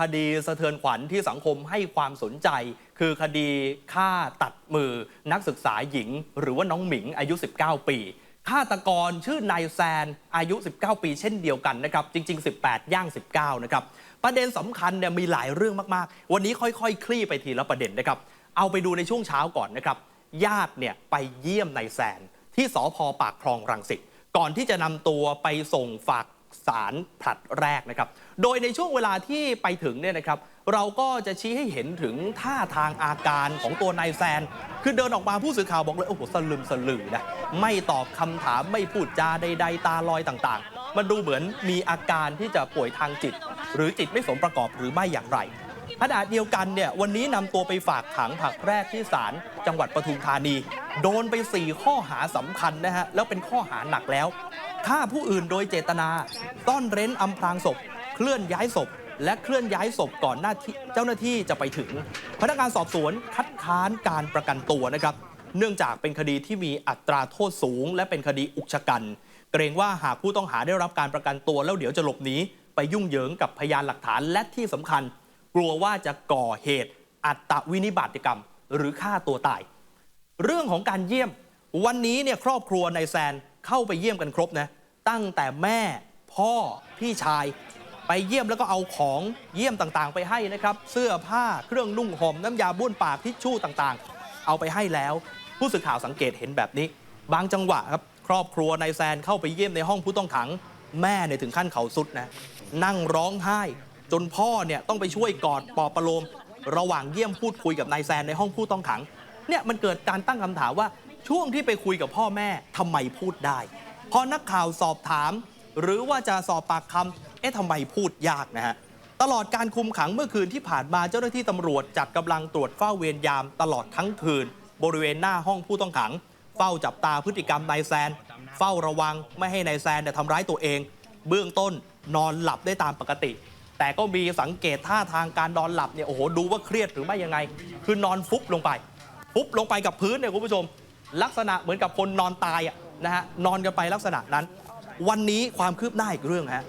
คดีสะเทือนขวัญที่สังคมให้ความสนใจ คือคดีฆ่าตัดมือนักศึกษาหญิง หรือว่าน้องหมิงอายุ 19 ปีฆาตกรชื่อนายแซนอายุ 19 ปี เช่นเดียวกันนะครับจริง ๆ 18 ย่าง 19 นะครับประเด็นสำคัญเนี่ยมีหลายเรื่องมากๆ วันนี้ค่อยๆคลี่ไปทีละประเด็นนะครับเอาไปดูในช่วงเช้าก่อนนะครับญาติเนี่ยไปเยี่ยมนายแซนที่สพปากคลองรังสิตก่อนที่จะนำตัวไปส่งฝาก ศาลผลัดแรกนะครับ โดยในช่วงเวลาที่ไปถึงเนี่ยนะครับ เราก็จะชี้ให้เห็นถึงท่าทางอาการของตัวนายแซน คือเดินออกมาผู้สื่อข่าวบอกเลยโอ้โหสลึมสลือนะ ไม่ตอบคำถามไม่พูดจาใด ๆ ตาลอยต่างๆ มันดูเหมือนมีอาการที่จะป่วยทางจิต หรือจิตไม่สมประกอบหรือไม่อย่างไรขณะเดียวกันเนี่ยวันนี้นำตัวไปฝากขังผลักแรกที่ศาลจังหวัดปทุมธานี โดนไป 4 ข้อหาสำคัญนะฮะ แล้วเป็นข้อหาหนักแล้ว ฆ่าผู้อื่นโดยเจตนาต้อนเร้นอำพรางศพ เคลื่อนย้ายศพ และเคลื่อนย้ายศพก่อนหน้าที่เจ้าหน้าที่จะไปถึง พนักงานสอบสวนคัดค้านการประกันตัวนะครับ เนื่องจากเป็นคดีที่มีอัตราโทษสูง และเป็นคดีอุกชะกัน เกรงว่าหากผู้ต้องหาได้รับการประกันตัวแล้วเดี๋ยวจะหลบหนีไปยุ่งเหยิงกับพยานหลักฐานและที่สำคัญ กลัวว่าจะก่อเหตุอัตวินิบาตกรรม หรือฆ่าตัวตาย เรื่องของการเยี่ยม วันนี้เนี่ยครอบครัวนายแซน เข้าไปเยี่ยมกันครบนะตั้งแต่แม่พ่อพี่ชาย ไปเยี่ยมแล้วก็เอาของเยี่ยมต่างๆ ไปให้นะครับ เสื้อผ้าเครื่องนุ่งห่มน้ำยาบ้วนปากทิชชู่ต่างๆ เอาไปให้แล้ว ผู้สื่อข่าวสังเกตเห็นแบบนี้ บางจังหวะครับครอบครัวนายแซนเข้าไปเยี่ยมในห้องผู้ต้องขัง แม่เนี่ยถึงขั้นเขาสุดนะนั่งร้องไห้ จนพ่อเนี่ยต้องไปช่วยกอดปลอบประโลม ระหว่างเยี่ยมพูดคุยกับนายแซนในห้องผู้ต้องขังเนี่ยมันเกิดการตั้งคำถามว่า ช่วงที่ไปคุยกับพ่อแม่ทำไมพูดได้พอนักข่าวสอบถาม หรือว่าจะสอบปากคำเอ๊ะทำไมพูดยากนะฮะตลอดการคุมขังเมื่อคืนที่ผ่านมาเจ้าหน้าที่ตำรวจจัดกำลังตรวจเฝ้าเวรยามตลอดทั้งคืน บริเวณหน้าห้องผู้ต้องขัง เฝ้าจับตาพฤติกรรมนายแซน เฝ้าระวังไม่ให้นายแซนเนี่ยทำร้ายตัวเอง เบื้องต้นนอนหลับได้ตามปกติ แต่ก็มีสังเกตท่าทางการนอนหลับเนี่ยโอ้โหดูว่าเครียดหรือไม่ยังไง คือนอนฟุบลงไป ฟุบลงไปกับพื้นเนี่ยคุณผู้ชม ลักษณะเหมือนกับคนนอนตายนะฮะนอนกันไปลักษณะนั้น วันนี้ความคืบหน้าอีกเรื่องฮะ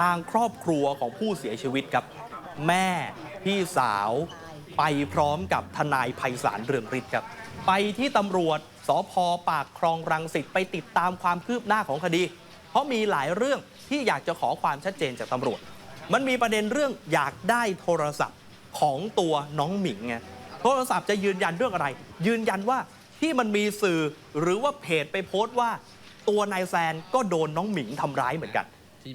ทางครอบครัวของผู้เสียชีวิตครับ แม่พี่สาวไปพร้อมกับทนายไพศาลเรืองฤทธิ์ครับ ไปที่ตำรวจสพปากคลองรังสิตไปติดตามความคืบหน้าของคดี เพราะมีหลายเรื่องที่อยากจะขอความชัดเจนจากตำรวจ มันมีประเด็นเรื่องอยากได้โทรศัพท์ของตัวน้องหมิงไงโทรศัพท์จะยืนยันเรื่องอะไร ยืนยันว่า ที่มันมีสื่อหรือว่าเพจไปโพสต์ว่า ตัวนายแซนก็โดนน้องหมิงทำร้ายเหมือนกัน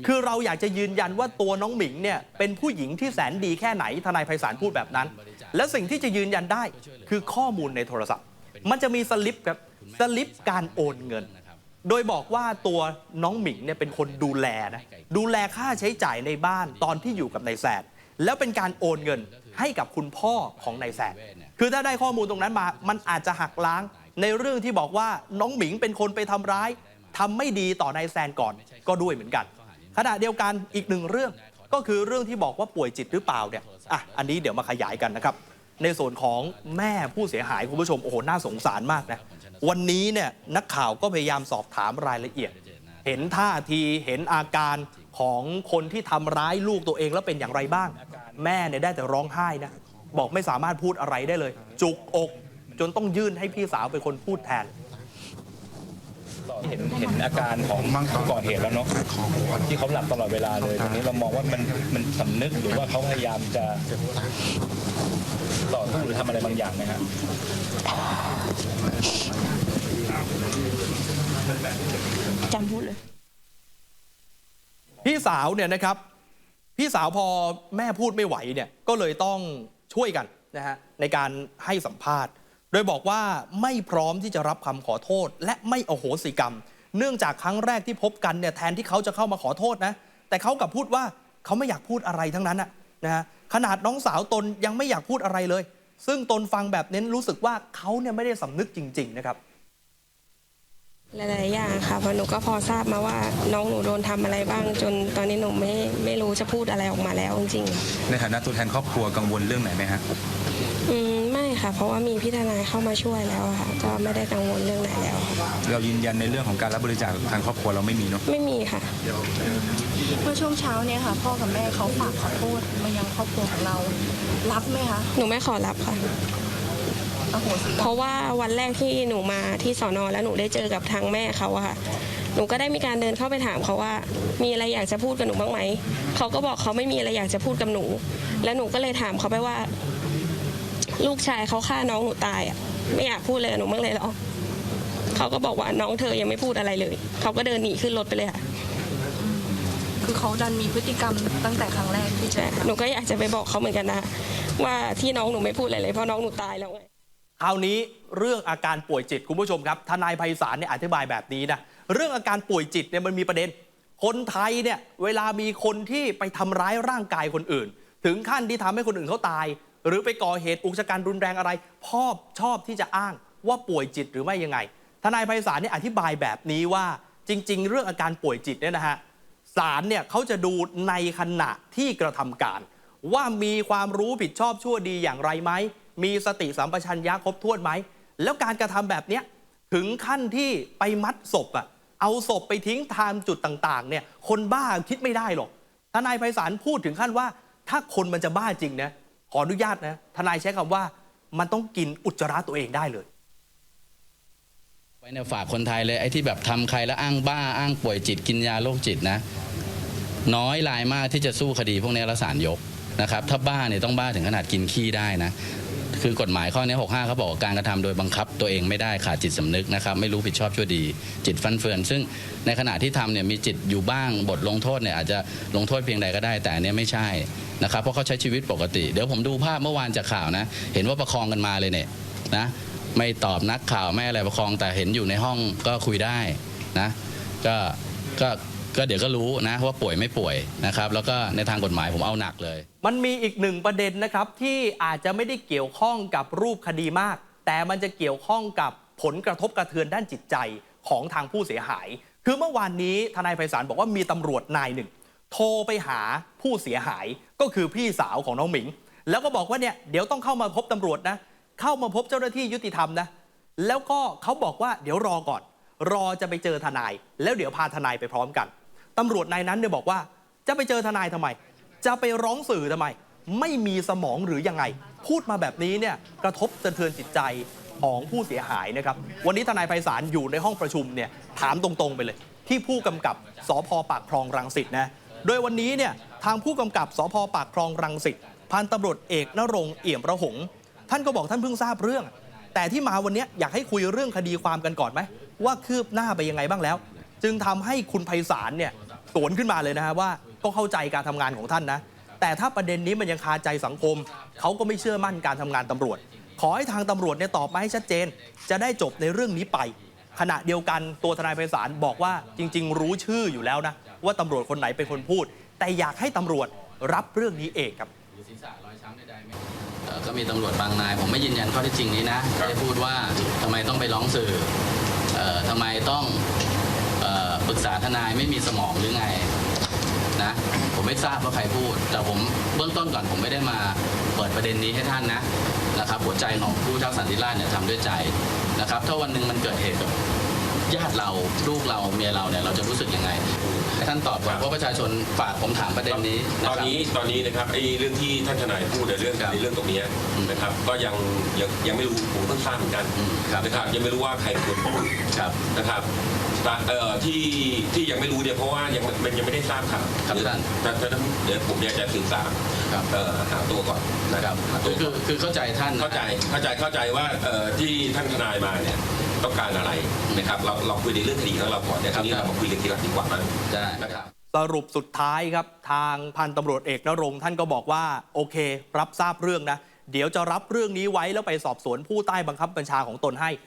คือเราอยากจะยืนยันว่าตัวน้องหมิงเนี่ยเป็นผู้หญิงที่แสนดีแค่ไหนทนายไพศาลพูดแบบนั้น และสิ่งที่จะยืนยันได้คือข้อมูลในโทรศัพท์ มันจะมีสลิปครับสลิปการโอนเงิน โดยบอกว่าตัวน้องหมิงเนี่ยเป็นคนดูแลนะดูแลค่าใช้จ่ายในบ้านตอนที่อยู่กับนายแซนแล้วเป็นการโอนเงินให้กับคุณพ่อของนายแซน คือถ้าได้ข้อมูลตรงนั้นมา มันอาจจะหักล้าง ในเรื่องที่บอกว่าน้องหมิงเป็นคนไปทำร้ายทำไม่ดีต่อนายแซนก่อนก็ด้วยเหมือนกัน ขณะเดียวกันอีกหนึ่งเรื่อง ก็คือเรื่องที่บอกว่าป่วยจิตหรือเปล่าเนี่ยอะอันนี้เดี๋ยวมาขยายกันนะครับ ในส่วนของแม่ผู้เสียหายคุณผู้ชมโอ้โหน่าสงสารมากนะวันนี้เนี่ยนักข่าวก็พยายามสอบถามรายละเอียด เห็นท่าทีเห็นอาการของคนที่ทำร้ายลูกตัวเองแล้วเป็นอย่างไรบ้าง แม่เนี่ยได้แต่ร้องไห้นะ บอกไม่สามารถพูดอะไรได้เลย จุกอก จนต้องยื่นให้พี่สาวเป็นคนพูดแทน เห็นเห็นอาการของผู้ก่อเหตุแล้วเนาะที่เขาหลับตลอดเวลาเลยตรงนี้เรามองว่ามันมันสำนึกหรือว่าเขาพยายามจะต่อสู้หรือทำอะไรบางอย่างไหมฮะจำพูดเลย พี่สาวเนี่ยนะครับ พี่สาวพอแม่พูดไม่ไหวเนี่ยก็เลยต้อง ช่วยกันนะฮะในการให้สัมภาษณ์ โดยบอกว่าไม่พร้อมที่จะรับคำขอโทษ และไม่อโหสิกรรม เนื่องจากครั้งแรกที่พบกันเนี่ยแทนที่เขาจะเข้ามาขอโทษนะ แต่เขากลับพูดว่าเขาไม่อยากพูดอะไรทั้งนั้นนะนะฮะขนาดน้องสาวตนยังไม่อยากพูดอะไรเลย ซึ่งตนฟังแบบนี้รู้สึกว่าเขาเนี่ยไม่ได้สำนึกจริง ๆ นะครับ หลายๆอย่างค่ะเพราะหนูก็พอทราบมาว่าน้องหนูโดนทำอะไรบ้างจนตอนนี้หนูไม่ไม่รู้จะพูดอะไรออกมาแล้วจริงในฐานะตัวแทนครอบครัวกังวลเรื่องไหนไหมฮะๆอืมไม่ค่ะ เพราะว่ามีพี่ทนายเข้ามาช่วยแล้วอะค่ะ ก็ไม่ได้กังวลเรื่องไหนแล้วค่ะเรายืนยันในเรื่องของการรับบริจาคทางครอบครัวเราไม่มีเนาะไม่มีค่ะ เมื่อช่วงเช้าเนี่ยค่ะ พ่อกับแม่เขาฝากขอโทษมายังครอบครัวของเรา รับไหมคะหนูไม่ขอรับค่ะอโหสิกรรม เพราะว่าวันแรกที่หนูมาที่สอนอแล้วหนูได้เจอกับทางแม่เขาอะค่ะหนูก็ได้มีการเดินเข้าไปถามเขาว่า มีอะไรอยากจะพูดกับหนูบ้างไหมเขาก็บอกเขาไม่มีอะไรอยากจะพูดกับหนู แล้วหนูก็เลยถามเขาไปว่า ลูกชายเขาฆ่าน้องหนูตายอะไม่อยากพูดเลยกับหนูบ้างเลยเหรอเขาก็บอกว่าน้องเธอยังไม่พูดอะไรเลย เขาก็เดินหนีขึ้นรถไปเลยค่ะคือเขาดันมีพฤติกรรมตั้งแต่ครั้งแรกที่เจแต่อกันหนูก็อยากจะไปบอกเขาเหมือนกันนะว่าที่น้องหนูไม่พูดอะไรเลยเพราะน้องหนูตายแล้วไง คราวนี้เรื่องอาการป่วยจิตคุณผู้ชมครับทนายไพศาลเนี่ยอธิบายแบบนี้นะเรื่องอาการป่วยจิตเนี่ยมันมีประเด็น คนไทยเนี่ยเวลามีคนที่ไปทำร้ายร่างกายคนอื่น ถึงขั้นที่ทำให้คนอื่นเขาตาย หรือไปก่อเหตุอุกชะกันรุนแรงอะไรพ่อชอบที่จะอ้างว่าป่วยจิตหรือไม่ยังไง ทนายไพศาลเนี่ยอธิบายแบบนี้ว่าจริง ๆ เรื่องอาการป่วยจิตเนี่ยนะฮะศาลเนี่ยเขาจะดูในขณะที่กระทำการ ว่ามีความรู้ผิดชอบชั่วดีอย่างไรไหม มีสติสัมปชัญญะครบถ้วนไหม แล้วการกระทำแบบเนี้ยถึงขั้นที่ไปมัดศพอะเอาศพไปทิ้งตามจุดต่างๆเนี่ยคนบ้าคิดไม่ได้หรอกทนายไพศาลพูดถึงขั้นว่า ถ้าคนมันจะบ้าจริงนะขออนุญาตนะทนายใช้คำว่ามันต้องกินอุจจาระตัวเองได้เลยไว้เนี่ยฝากคนไทยเลยไอ้ที่แบบทำใครแล้วอ้างบ้าอ้างป่วยจิตกินยาโรคจิตนะ น้อยรายมากที่จะสู้คดีพวกนี้แล้วศาลยกนะครับถ้าบ้าเนี่ยต้องบ้าถึงขนาดกินขี้ได้นะ คือกฎหมายข้อนี้65เขาบอกว่าการกระทำโดยบังคับ ตัวเองไม่ได้ขาดจิตสำนึกนะครับไม่รู้ผิดชอบชั่วดี จิตฟันเฟือน ซึ่งในขณะที่ทำเนี่ยมีจิตอยู่บ้างบทลงโทษเนี่ยอาจจะลงโทษเพียงใดก็ได้ แต่อันนี้ไม่ใช่นะครับเพราะเขาใช้ชีวิตปกติ เดี๋ยวผมดูภาพเมื่อวานจากข่าวนะ เห็นว่าประคองกันมาเลยเนี่ยนะไม่ตอบนักข่าวไม่อะไรประคองแต่เห็นอยู่ในห้องก็คุยได้นะก็ก็ ก็เดี๋ยวก็รู้นะว่าป่วยไม่ป่วยนะครับ แล้วก็ในทางกฎหมายผมเอาหนักเลย มันมีอีกหนึ่งประเด็นนะครับที่อาจจะไม่ได้เกี่ยวข้องกับรูปคดีมาก แต่มันจะเกี่ยวข้องกับผลกระทบกระเทือนด้านจิตใจของทางผู้เสียหาย คือเมื่อวานนี้ทนายไพศาลบอกว่ามีตำรวจนายหนึ่ง โทรไปหาผู้เสียหายก็คือพี่สาวของน้องหมิง แล้วก็บอกว่าเนี่ยเดี๋ยวต้องเข้ามาพบตำรวจนะ เข้ามาพบเจ้าหน้าที่ยุติธรรมนะแล้วก็เขาบอกว่าเดี๋ยวรอก่อน รอจะไปเจอทนาย แล้วเดี๋ยวพาทนายไปพร้อมกัน ตำรวจนายนั้นเนี่ยบอกว่า จะไปเจอทนายทำไม จะไปร้องสื่อทำไม ไม่มีสมองหรือยังไง พูดมาแบบนี้เนี่ยกระทบสะเทือนจิตใจของผู้เสียหายนะครับ วันนี้ทนายไพศาลอยู่ในห้องประชุมเนี่ยถามตรงๆไปเลย ที่ผู้กำกับสพปากคลองรังสิตนะโดยวันนี้เนี่ยทางผู้กำกับสพปากคลองรังสิตพันตำรวจเอกนรงเอี่ยมประหง ท่านก็บอกท่านเพิ่งทราบเรื่อง แต่ที่มาวันนี้อยากให้คุยเรื่องคดีความกันก่อนไหมว่าคืบหน้าไปยังไงบ้างแล้ว จึงทำให้คุณไพศาลเนี่ย สวนขึ้นมาเลยนะฮะว่าก็เข้าใจการทำงานของท่านนะ แต่ถ้าประเด็นนี้มันยังคาใจสังคม เขาก็ไม่เชื่อมั่นการทำงานตำรวจ ขอให้ทางตำรวจเนี่ยตอบมาให้ชัดเจน จะได้จบในเรื่องนี้ไป ขณะเดียวกันตัวทนายไพศาลบอกว่าจริง ๆ รู้ชื่ออยู่แล้วนะ ว่าตำรวจคนไหนเป็นคนพูด แต่อยากให้ตำรวจรับเรื่องนี้เองครับก็มีตำรวจบางนาย ผมไม่ยืนยันข้อเท็จจริงนี้นะไม่ได้พูดว่าทำไมต้องไปร้องสื่อทำไมต้อง ปรึกษาทนายไม่มีสมองหรือไงนะผมไม่ทราบว่าใครพูด แต่ผมเบื้องต้นก่อนผมไม่ได้มาเปิดประเด็นนี้ให้ท่านนะนะครับหัวใจของผู้เจ้าสันติราชเนี่ยทำด้วยใจนะครับ ถ้าวันหนึ่งมันเกิดเหตุกับญาติเราลูกเราเมียเราเนี่ยเราจะรู้สึกยังไงให้ท่านตอบก่อนเพราะประชาชนฝากผมถามประเด็นนี้ตนะอนครับนี้ตอนนี้นะครับไอ้เรื่องที่ท่านทนายพูดในเรื่องครับในเรื่องตรงเนี้ยอืมนะครับ ก็ยังยังยังไม่รู้ผมเพิ่งทราบเหมือนกันอืมครับนะครับยังไม่รู้ว่าใครเป็นคนพูดครับนะครับแต่ เอ่อที่ที่ยังไม่รู้เนี่ยเพราะว่ายังมันยังไม่ได้ทราบข่าวครับท่านแต่แต่เดี๋ยวผมอยากจะสื่อสารครับ เอ่อหาตัวก่อนนะครับหาคืตัวอคือคือเข้าใจท่านนะเข้าใจเข้าใจเข้าใจว่าเอ่อที่ท่านทนายมาเนี่ยต้องการอะไรนะครับเราเราคุยในเรื่องคดีของเราก่อนเนี่ยทีนี้เรามาคุยกันทีหลังดีกว่ามั้ง ได้นะครับ สรุปสุดท้ายครับ ทางพันตำรวจเอกนรงค์ท่านก็บอกว่า โอเค รับทราบเรื่องนะ เดี๋ยวจะรับเรื่องนี้ไว้แล้วไปสอบสวนผู้ใต้บังคับบัญชาของตนให้